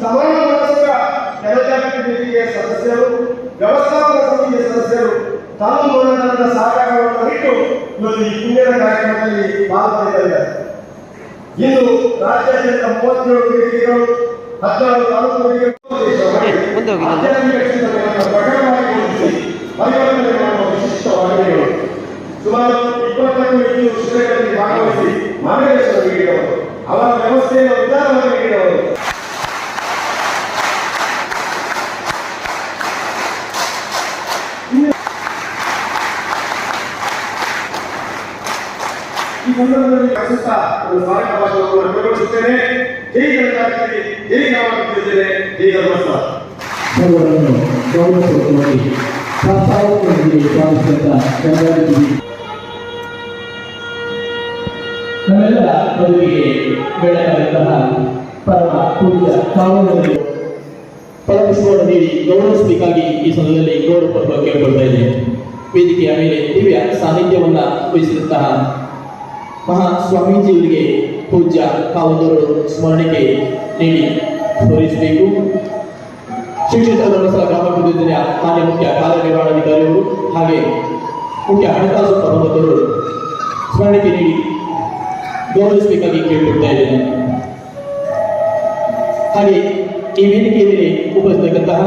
ಸಮಾನ ಮನಸ್ಕ ನಿಧಿಯ ಸದಸ್ಯರು ವ್ಯವಸ್ಥಾಪಕ ಸಮಿತಿಯ ಸದಸ್ಯರು ತಮ್ಮ ಮೂಲದ ಸಹಕಾರವನ್ನು ಇಟ್ಟು ಇವತ್ತು ಈ ಪುಣ್ಯದ ಕಾರ್ಯಕ್ರಮದಲ್ಲಿ ಪಾಲ್ಗೊಳ್ಳಿದ್ದಾರೆ ಇಂದು ರಾಜ್ಯಾದ್ಯಂತ ಮೂವತ್ತೇಳು ವೇದಿಕೆಗಳು ಹದಿನಾರು ತಾಲೂಕು ವೇದಿಕೆಗಳು ಪ್ರಸ್ತುತ ಒಂದು ಸ್ಮಾರಕ ಭಾಷಣವನ್ನು ಅನುಭವಿಸುತ್ತೇನೆ ಜೈ ಜನತಾದಳಿ ಜೈ ನಾಮಕರಿದ್ದೇನೆ ಜೈ ಧರ್ಮಸ್ಥಳ ಸರ್ವರನ್ನು ಗೌರವಪೂರ್ವಕವಾಗಿ ಪ್ರಾಸ್ತಾವಿಕವಾಗಿ ಸ್ವಾಗತಿಸಿದ ಗಂಗಾವತಿ ನಮ್ಮೆಲ್ಲರ ಬದುಕಿಗೆ ಬೆಳಕಾದಂತಹ ಪರಮ ಪೂಜ್ಯ ಕಾನೂನಲ್ಲಿ ಪರಮೇಶ್ವರ ನೀಡಿ ಗೌರವಿಸಬೇಕಾಗಿ ಈ ಸಮಯದಲ್ಲಿ ಗೌರವಪೂರ್ವಕ ಕೇಳಿಕೊಳ್ತಾ ಇದೆ ವೇದಿಕೆಯ ಮೇಲೆ ದಿವ್ಯ ಸಾನ್ನಿಧ್ಯವನ್ನ ವಹಿಸಿದಂತಹ ಮಹಾ ಸ್ವಾಮೀಜಿಯವರಿಗೆ ಪೂಜ್ಯ ಕಾವಲೂರು ಸ್ಮರಣೆಗೆ ನೀಡಿ ತೋರಿಸಬೇಕು. ಶಿಕ್ಷಣ ಧರ್ಮಸ್ಥಳ ಗ್ರಾಮಾಭಿವೃದ್ಧಿಯ ಮಾನ್ಯ ಮುಖ್ಯ ಕಾರ್ಯನಿರ್ವಹಣಾಧಿಕಾರಿಯವರು ಹಾಗೆ ಮುಖ್ಯ ಹಣಕಾಸು ಪ್ರಬಂಧಕರು ಸ್ಮರಣೆಗೆ ನೀಡಿ ಗೌರವಿಸಬೇಕಾಗಿ ಕೇಳಿಕೊಳ್ತಾ ಇದ್ದೇನೆ. ಹಾಗೆ ಈ ವೇದಿಕೆಯ ಮೇಲೆ ಉಪಸ್ಥಿತಕ್ಕಂತಹ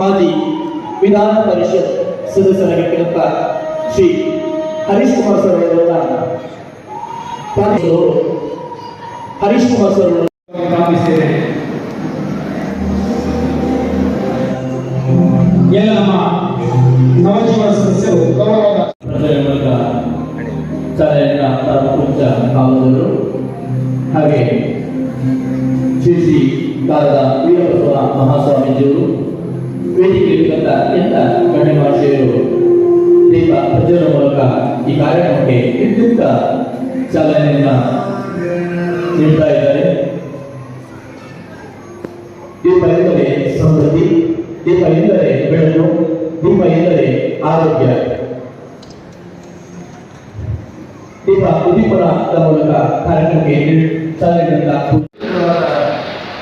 ಮಾಜಿ ವಿಧಾನ ಪರಿಷತ್ ಸದಸ್ಯರಾಗಿರ್ತಕ್ಕಂಥ ಶ್ರೀ ಹರೀಶ್ ಕುಮಾರ್ ಸರ್ ಪ್ರಾರ್ಥಿಸುವವರು ಹರೀಶ್ ಕುಮಾರ್ ಸರ್ ಎಲ್ಲ ನಮ್ಮ ನವಜೀವನ ಹಾಗೆ ಶ್ರೀ ಶ್ರೀ ಕಾಲದ ವೀರಬಸವ ಮಹಾಸ್ವಾಮೀಜಿಯವರು ವೇದಿಕೆಯಲ್ಲಿದ್ದಂಥ ಎಲ್ಲ ಗಣ್ಯಮಾಷೆಯರು ದೀಪ ಪ್ರಜ್ವಲ ಮೂಲಕ ಈ ಕಾರ್ಯಕ್ರಮಕ್ಕೆ ವಿದ್ಯುಕ್ತ ಚಾಲನೆಯನ್ನ ನೀಡ್ತಾ ಇದ್ದಾರೆ ದೀಪ ಎಂದರೆ ಸಮೃದ್ಧಿ ದೀಪ ಎಂದರೆ ಬೆಳಕು ದೀಪ ಎಂದರೆ ಆರೋಗ್ಯ ದೀಪ ಉದ್ದೀಪನದ ಮೂಲಕ ಕಾರ್ಯಕ್ರಮಕ್ಕೆ ನೀಡಿ- ಚಾಲನೆ ನೀಡಿದಂಥ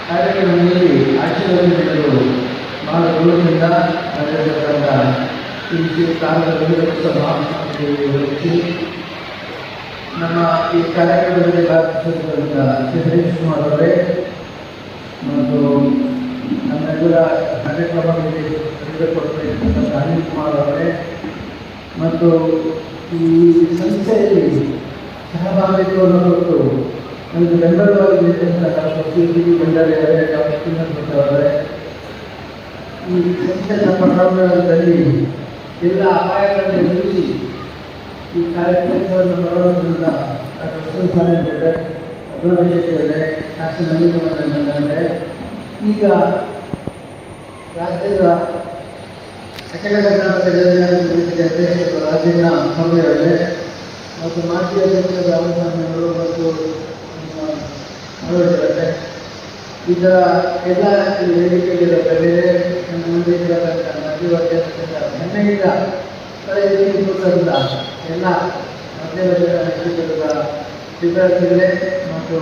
ಕಾರ್ಯಕ್ರಮದಲ್ಲಿ ಆಶೀರ್ವಾದ ನೀಡಲು ಬಹಳ ದೂರದಿಂದ ನಡೆದಿರತಕ್ಕಂಥ ಈ ಶ್ರೀ ಕಾಲದ ವ್ಯಕ್ತಿ ನಮ್ಮ ಈ ಕಾರ್ಯಕ್ರಮದಲ್ಲಿ ಹರೀಶ್ ಕುಮಾರ್ ಅವರೇ ಮತ್ತು ನಮ್ಮೆಲ್ಲರ ಕಾರ್ಯಕ್ರಮದಲ್ಲಿ ತಿಳಿದುಕೊಡ್ತಿರ್ತಕ್ಕಂಥ ಅನಿಲ್ ಕುಮಾರ್ ಅವರೇ ಮತ್ತು ಈ ಸಂಸ್ಥೆಯಲ್ಲಿ ಸಹಭಾಗಿತ್ವವನ್ನು ಕೊಟ್ಟು ನಮಗೆ ಬೆಂಬಲವಾಗಿ ನಿಂತಿರ್ತಕ್ಕಂಥ ಡಾಕ್ಟರ್ ಸಿ ಅವರೇ, ಡಾಕ್ಟರ್ ಅವರೇ, ಈ ಸಂಸ್ಥೆ ಪ್ರಾರಂಭದಲ್ಲಿ ಎಲ್ಲ ಅಪಾಯಗಳನ್ನು ಎದುರಿಸಿ ಈ ಕಾರ್ಯಕ್ರಮವನ್ನು ಮಾಡೋದ್ರಿಂದ ಇದ್ದಾರೆ ಅಭಿವೃದ್ಧಿದ್ದಾರೆ ಶಾಸನ ಅನುಗಮನಗಳಿದ್ದಾರೆ ಈಗ ರಾಜ್ಯದ ಅಖಿಲ ಕರ್ನಾಟಕ ಸ್ವಾಮಿಯವರೇ ಮತ್ತು ಮಾಜಿ ಅಧ್ಯಕ್ಷ ರಾಮಸ್ವಾಮಿಯವರು ಮತ್ತು ಈಗ ಎಲ್ಲ ಈ ವೇದಿಕೆಯಲ್ಲಿರೋ ಬೇರೆ ನಮ್ಮ ಮುಂದೆ ಇರತಕ್ಕಂಥ ಮಧ್ಯವರ್ತಿಯತಕ್ಕಂಥ ಹೆಮ್ಮೆಯಿಂದ ಇಪ್ಪತ್ತರಿಂದ ಎಲ್ಲ ಮಧ್ಯದ ವಿದ್ಯಾರ್ಥಿಗಳೇ ಮತ್ತು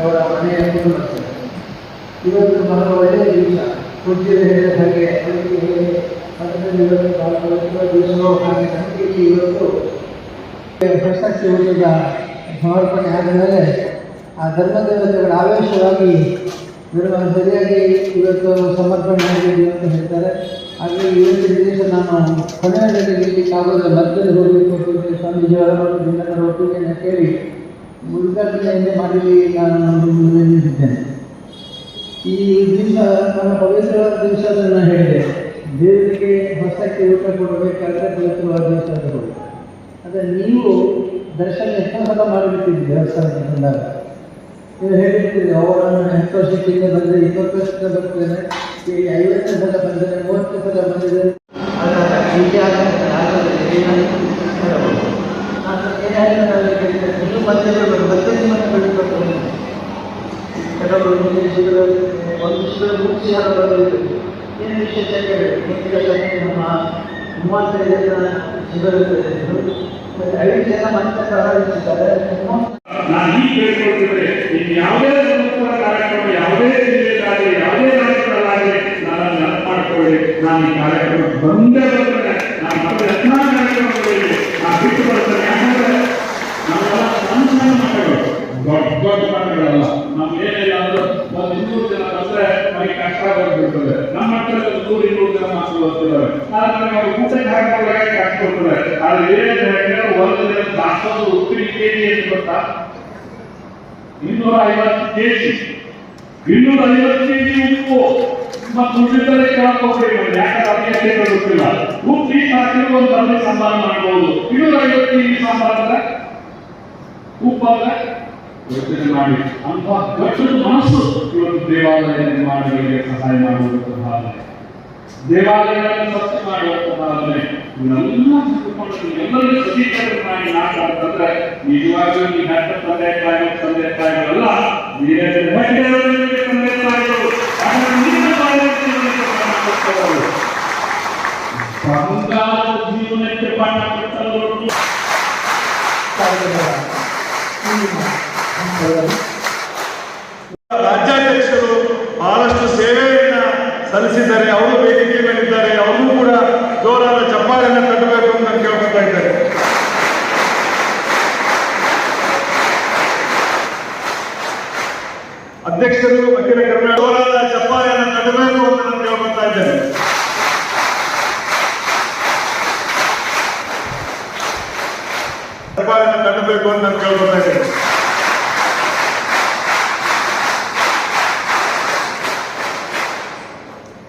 ಅವರ ಮನೆಯ ಇವತ್ತು ಬಹಳ ಒಳ್ಳೆಯ ದಿವಸ. ಪೂಜ್ಯರು ಹೇಳಿದ ಹಾಗೆ ಅದರಲ್ಲಿ ಇವತ್ತು ಹಾಗೆ ನಮಗೆ ಇವತ್ತು ಪ್ರಶಸ್ತಿ ಊಟದ ಸಮರ್ಪಣೆ ಆದ ಮೇಲೆ ಆ ಧರ್ಮದೇವತೆಗಳ ಆವೇಶವಾಗಿ ಇವರು ಸರಿಯಾಗಿ ಇವತ್ತು ಸಮರ್ಪಣೆ ಆಗಿದೆ ಅಂತ ಹೇಳ್ತಾರೆ. ಹಾಗೆ ಇವತ್ತಿನ ದಿವಸ ನಾನು ಕೊನೆಯಲ್ಲಿ ಇರಲಿಕ್ಕಾಗೋದಿಲ್ಲ ಮಧ್ಯದಲ್ಲಿ ಹೋಗಬೇಕು ಮತ್ತು ಭಿನ್ನಕರ ಒಪ್ಪಿಗೆಯನ್ನು ಕೇಳಿ ಉದ್ಘಾಟನೆಯನ್ನೇ ಮಾಡಲಿ ನಾನು ನಿಂತಿದ್ದೇನೆ ಈ ದಿವಸ ನನ್ನ ಪವಿತ್ರವಾದ ದಿವಸ ನಾನು ಹೇಳಿದೆ. ದೇವರಿಗೆ ಹೊಸಕ್ಕೆ ಊಟ ಕೊಡಬೇಕಾದ್ರೆ ಪವಿತ್ರವಾದ ದಿವಸ ಅದು ಆದರೆ ನೀವು ದರ್ಶನ ಎಷ್ಟೋ ಸಲ ಮಾಡಿಬಿಟ್ಟಿದ್ದೀವಿ ದೇವಸ್ಥಾನಕ್ಕೆ ಬಂದಾಗ? ನೀವು ಹೇಳಿರ್ತೀರಿ ಅವರನ್ನು ಹತ್ತು ವರ್ಷಕ್ಕಿಂತ ಬಂದರೆ ಇಪ್ಪತ್ತು ವರ್ಷದಿಂದ ಬರ್ತೇನೆ ಈಗ ಐವತ್ತು ಸಲ ಬಂದರೆ ಮೂವತ್ತು ಸಲ ಬಂದಿದೆ ಅದರ ಹೀಗೆ ಆಗುತ್ತೆ, ಆಗೋದಿಲ್ಲ, ಏನಾದ್ರು ಹೇಳಬಹುದು. ನಾನು ಏನಾದ್ರು ನಾನು ಕೇಳಿದ್ರೆ, ನಮ್ಮ ಮಧ್ಯದಲ್ಲಿ ಮತ್ತೆ ನಿಮ್ಮನ್ನು ಬಿಟ್ಟುಕೊಟ್ಟು ಕೆಲವರು ಮುಂದಿನ ಶಿಬಿರ ನಾನು ಶಿಬಿರ ಹೇಳ್ಕೊಳ್ತಿದ್ರೆ ಯಾರು ಯಾವುದೇ ವಿಶೇಷ ಕೇಳಿ? ಮುಂದಿನ ಸಂಜೆ ಮಾಡಿಕೊಳ್ಳಿ ನಾನು ಈ ಕಾರ್ಯಕ್ರಮ ಬಂದೇ ಬರ್ತೇನೆ ನಾನು ಮತ್ತೆ ಯತ್ನ ಕಾರ್ಯಕ್ರಮಗಳಲ್ಲಿ ನಾನು ಬಿಟ್ಟು ಬರ್ತೇನೆ. ಯಾಕಂದ್ರೆ ನಾವೆಲ್ಲ ಸಣ್ಣ ಸಣ್ಣ ಮಕ್ಕಳು. ದೊಡ್ಡ ದೊಡ್ಡ ಅಂದ್ರೆ ಒಂದು ಇನ್ನೂರು ಜನ ಬಂದ್ರೆ ನಮಗೆ ಕಷ್ಟ ಆಗಿರ್ತದೆ ನಮ್ಮ ಮಕ್ಕಳಲ್ಲಿ ನೂರು, ಇನ್ನೂರು ಜನ ಮಕ್ಕಳು ಬರ್ತಿದ್ದಾರೆ. ಆದರೆ ನಾವು ಊಟಕ್ಕೆ ಹಾಕೋದ್ರಾಗ ಕಷ್ಟ ಕೊಡ್ತಾರೆ? ಆದ್ರೆ ಏನು ಹೇಳಿದ್ರೆ ಒಂದು ದಿನ ದಾಸೋದು ಉಪ್ಪಿನ ಕೆ ಜಿ ಗೊತ್ತಾ? ಇನ್ನೂರ ಐವತ್ತು ಕೆಜಿ ಇನ್ನೂರ ಐವತ್ತು ಕೆ ಜಿ ಉಪ್ಪು. ಮತ್ತು ದುಡ್ಡಿದ್ದರೆ ಕೇಳಕ್ ಹೋಗ್ಬೇಡಿ ಯಾಕಂದ್ರೆ ಅದಕ್ಕೆ ಗೊತ್ತಿಲ್ಲ. ಉಪ್ಪು ಹಾಕಿದ್ರೆ ಒಂದು ಬರ್ಲಿ ಸಂಬಾರ ಮಾಡ್ಬೋದು. ಇನ್ನೂರ ಐವತ್ತು ಉಪ್ಪಲ್ಲ ಯೋಚನೆ ಮಾಡಿ. ಅಂತ ದೊಡ್ಡ ಮನಸ್ಸು. ಇವತ್ತು ದೇವಾಲಯ ನಿರ್ಮಾಣಗಳಿಗೆ ಸಹಾಯ ಮಾಡುವಂತಹ ದೇವಾಲಯಗಳನ್ನು ಸ್ವಚ್ಛ ಮಾಡುವಂತಹ ಇವನ್ನೆಲ್ಲ ತಿಳ್ಕೊಂಡು ಎಲ್ಲರಿಗೂ ಸದೀಕರಣ ಮಾಡಿ ಮಾತಾಡ್ತಂದ್ರೆ ನಿಜವಾಗಿಯೂ ಈ ಹೆತ್ತ ತಂದೆ ತಾಯಿ ತಂದೆ ತಾಯಿಗಳೆಲ್ಲ ತಂದೆ ತಾಯಿಗಳು ಸಲ್ಲಿಸಿದ್ದಾರೆ ಅವರು ವೇದಿಕೆ ಮೇಲಿದ್ದಾರೆ, ಅವರು ಕೂಡ ಜೋರಾದ ಚಪ್ಪಾಳೆಯನ್ನು ತಟ್ಟಬೇಕು ಅಂತ ಕೇಳ್ಕೊತಾ ಇದ್ದಾರೆ. ಅಧ್ಯಕ್ಷರು ಅಖಿಲ ಕರ್ನಾಟಕ ಜೋರಾದ ಚಪ್ಪಾಳೆಯನ್ನು ತಟ್ಟಬೇಕು ಅಂತ ನಾನು ಕೇಳ್ಕೊತಾ ಇದ್ದೇನೆ. ಚಪ್ಪಾಳೆಯನ್ನು ತಟ್ಟಬೇಕು ಅಂತ ನಾನು ಕೇಳ್ಕೊತಾ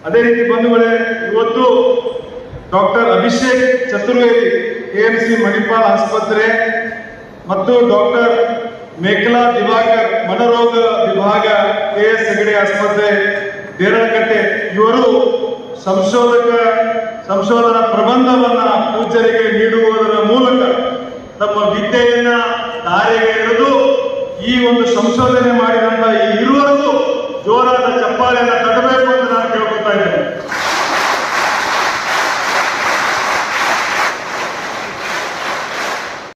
ಅದೇ ರೀತಿ ಬಂಧುಗಳೇ, ಇವತ್ತು ಡಾಕ್ಟರ್ ಅಭಿಷೇಕ್ ಚತುರ್ವೇದಿ ಸಿ ಮಣಿಪಾಲ್ ಆಸ್ಪತ್ರೆ ಮತ್ತು ಡಾಕ್ಟರ್ ಮೇಖಲಾ ದಿವಾಕರ್, ಮನರೋಗ ವಿಭಾಗ ಕೆಎಸ್ ಹೆಗಡೆ ಆಸ್ಪತ್ರೆ ದೇರಳಕಟ್ಟೆ ಇವರು ಸಂಶೋಧಕ, ಸಂಶೋಧನಾ ಪ್ರಬಂಧವನ್ನ ಪೂಜ್ಯರಿಗೆ ನೀಡುವುದರ ಮೂಲಕ ತಮ್ಮ ವಿದ್ಯೆಯನ್ನ ದಾರಿಗೆ ಎಳೆದು ಈ ಒಂದು ಸಂಶೋಧನೆ ಮಾಡಿದಂತ ಈ ಇರುವರೆಗೂ ಜೋರಾದ ಚಪ್ಪಾಳೆಯನ್ನ